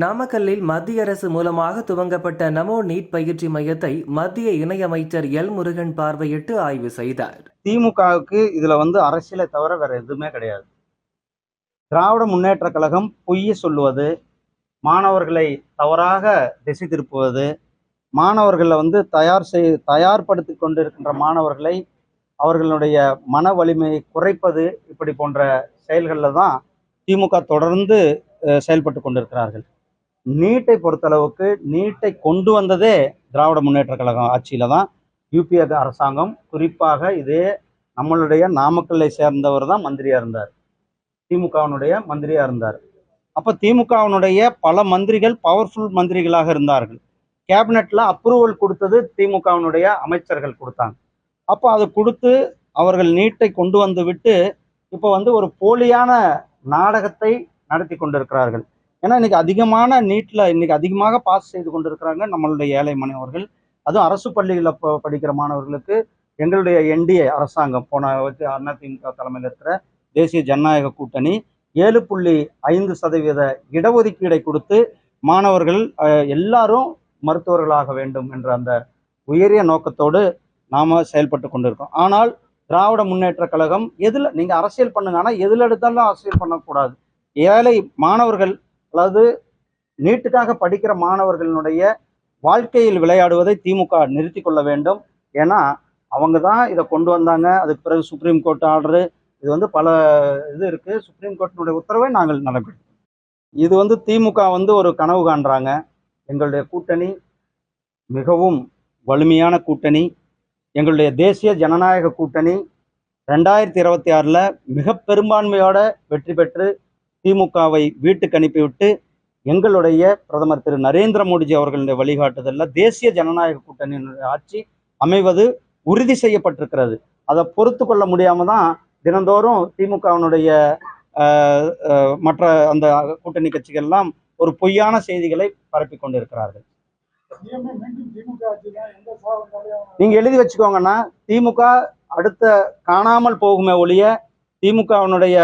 நாமக்கல்லில் மத்திய அரசு மூலமாக துவங்கப்பட்ட நமோ நீட் பயிற்சி மையத்தை மத்திய இணையமைச்சர் எல் முருகன் பார்வையிட்டு ஆய்வு செய்தார். திமுகவுக்கு இதுல வந்து அரசியலை தவிர வேற எதுவுமே கிடையாது. திராவிட முன்னேற்ற கழகம் பொய்ய சொல்லுவது மாணவர்களை தவறாக திசை திருப்புவது மாணவர்களை வந்து தயார் செய் தயார்படுத்தி கொண்டிருக்கின்ற மாணவர்களை அவர்களுடைய மன வலிமையை குறைப்பது இப்படி போன்ற செயல்களில் தான் திமுக தொடர்ந்து செயல்பட்டு கொண்டிருக்கிறார்கள். நீட்டை பொறுத்தளவுக்கு நீட்டை கொண்டு வந்ததே திராவிட முன்னேற்ற கழகம் ஆட்சியில் தான் யூபிஏ அரசாங்கம் குறிப்பாக இதே நம்மளுடைய நாமக்கல்லை சேர்ந்தவர் தான் மந்திரியாக இருந்தார். திமுகவினுடைய மந்திரியாக இருந்தார். அப்போ திமுகவினுடைய பல மந்திரிகள் பவர்ஃபுல் மந்திரிகளாக இருந்தார்கள். கேபினெட்ல அப்ரூவல் கொடுத்தது திமுகவினுடைய அமைச்சர்கள் கொடுத்தாங்க. அப்போ அதை கொடுத்து அவர்கள் நீட்டை கொண்டு வந்து விட்டு இப்போ வந்து ஒரு போலியான நாடகத்தை நடத்தி கொண்டிருக்கிறார்கள். ஏன்னா இன்னைக்கு அதிகமான நீட்ல இன்னைக்கு அதிகமாக பாஸ் செய்து கொண்டிருக்கிறாங்க நம்மளுடைய ஏழை மாணவர்கள். அதுவும் அரசு பள்ளிகளில் படிக்கிற மாணவர்களுக்கு எங்களுடைய என்டிஏ அரசாங்கம் போன வச்சு அதிமுக தலைமையில் இருக்கிற தேசிய ஜனநாயக கூட்டணி ஏழு புள்ளி ஐந்து சதவீத இடஒதுக்கீடை கொடுத்து மாணவர்கள் எல்லாரும் மருத்துவர்களாக வேண்டும் என்ற அந்த உயரிய நோக்கத்தோடு நாம் செயல்பட்டு கொண்டிருக்கோம். ஆனால் திராவிட முன்னேற்ற கழகம் எதில் நீங்கள் அரசியல் பண்ணுங்க. ஆனால் எதில் எடுத்தாலும் அரசியல் பண்ணக்கூடாது. ஏழை மாணவர்கள் அதாவது நீட்டுக்காக படிக்கிற மாணவர்களுடைய வாழ்க்கையில் விளையாடுவதை திமுக நிறுத்தி கொள்ள வேண்டும். ஏன்னா அவங்க தான் இதை கொண்டு வந்தாங்க. அதுக்கு பிறகு சுப்ரீம் கோர்ட் ஆர்டரு இது வந்து பல இது இருக்குது சுப்ரீம் கோர்ட்டினுடைய உத்தரவை நாங்கள் நடைபெறும் இது வந்து திமுக வந்து ஒரு கனவு காண்றாங்க. எங்களுடைய கூட்டணி மிகவும் வலிமையான கூட்டணி. எங்களுடைய தேசிய ஜனநாயக கூட்டணி ரெண்டாயிரத்தி இருபத்தி ஆறில் மிக பெரும்பான்மையோட வெற்றி பெற்று திமுகவை வீட்டுக்கு அனுப்பிவிட்டு எங்களுடைய பிரதமர் திரு நரேந்திர மோடிஜி அவர்களுடைய வழிகாட்டுதலில் தேசிய ஜனநாயக கூட்டணியினுடைய ஆட்சி அமைவது உறுதி செய்யப்பட்டிருக்கிறது. அதை பொறுத்து கொள்ள முடியாம தான் தினந்தோறும் திமுகவினுடைய ஆஹ், மற்ற அந்த கூட்டணி கட்சிகள்லாம் ஒரு பொய்யான செய்திகளை பரப்பி கொண்டிருக்கிறார்கள். நீங்க எழுதி வச்சுக்கோங்கன்னா திமுக அடுத்த காணாமல் போகுமே ஒழிய திமுகவினுடைய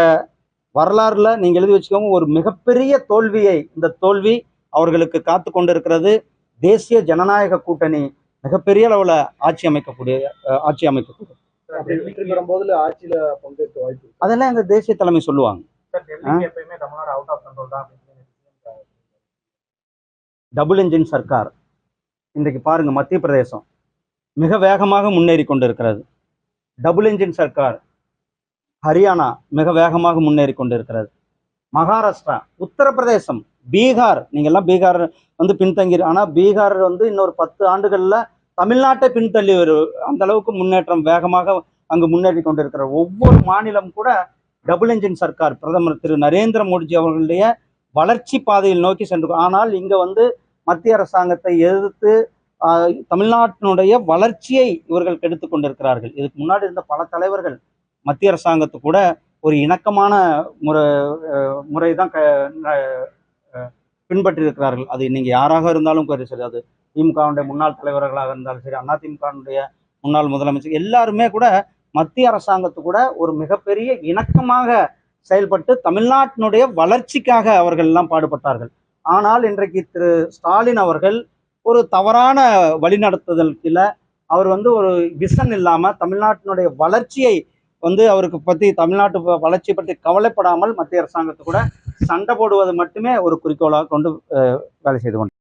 வரலாறுல நீங்க எழுதி வச்சுக்கோங்க ஒரு மிகப்பெரிய தோல்வியை இந்த தோல்வி அவர்களுக்கு காத்து கொண்டிருக்கிறது. தேசிய ஜனநாயக கூட்டணி மிகப்பெரிய அளவுல ஆட்சி அமைக்கக்கூடிய ஆட்சி அமைக்கக்கூடிய. ஆட்சியில பங்கேற்க வாய்ப்பு இருக்கு. அதெல்லாம் எங்க தேசிய தலைமை சொல்லுவாங்க. டபுள் இன்ஜின் சர்க்கார் இன்றைக்கு பாருங்க மத்திய பிரதேசம் மிக வேகமாக முன்னேறி கொண்டிருக்கிறது. டபுள் இன்ஜின் சர்க்கார் ஹரியானா மிக வேகமாக முன்னேறி கொண்டிருக்கிறது. மகாராஷ்டிரா உத்தரப்பிரதேசம் பீகார். நீங்கள்லாம் பீகார் வந்து பின்தங்கி ஆனால் பீகார் வந்து இன்னொரு பத்து ஆண்டுகளில் தமிழ்நாட்டை பின்தள்ளி ஒரு அந்த அளவுக்கு முன்னேற்றம் வேகமாக அங்கு முன்னேறி கொண்டிருக்கிற ஒவ்வொரு மாநிலம் கூட டபுள் இன்ஜின் சர்க்கார் பிரதமர் திரு நரேந்திர மோடிஜி அவர்களுடைய வளர்ச்சி பாதையில் நோக்கி சென்று ஆனால் இங்கே வந்து மத்திய அரசாங்கத்தை எதிர்த்து தமிழ்நாட்டினுடைய வளர்ச்சியை இவர்கள் கெடுத்து கொண்டிருக்கிறார்கள். இதுக்கு முன்னாடி இருந்த பல தலைவர்கள் மத்திய அரசாங்கத்து கூட ஒரு இணக்கமான முறை முறை தான் பின்பற்றி இருக்கிறார்கள் அது இன்னைக்கு யாராக இருந்தாலும் சரி அது திமுகவுடைய முன்னாள் தலைவர்களாக இருந்தாலும் சரி அதிமுகவுடைய முன்னாள் முதலமைச்சர் எல்லாருமே கூட மத்திய அரசாங்கத்து கூட ஒரு மிகப்பெரிய இணக்கமாக செயல்பட்டு தமிழ்நாட்டினுடைய வளர்ச்சிக்காக அவர்கள் எல்லாம் பாடுபட்டார்கள். ஆனால் இன்றைக்கு திரு ஸ்டாலின் அவர்கள் ஒரு தவறான வழிநடத்துதல் கீழே அவர் வந்து ஒரு விஷன் இல்லாமல் தமிழ்நாட்டினுடைய வளர்ச்சியை வந்து அவருக்கு பற்றி தமிழ்நாட்டு வ- வளர்ச்சி பற்றி கவலைப்படாமல் மத்திய அரசாங்கத்து கூட சண்டை போடுவது மட்டுமே ஒரு குறிக்கோளாக கொண்டு வேலை செய்து கொண்டு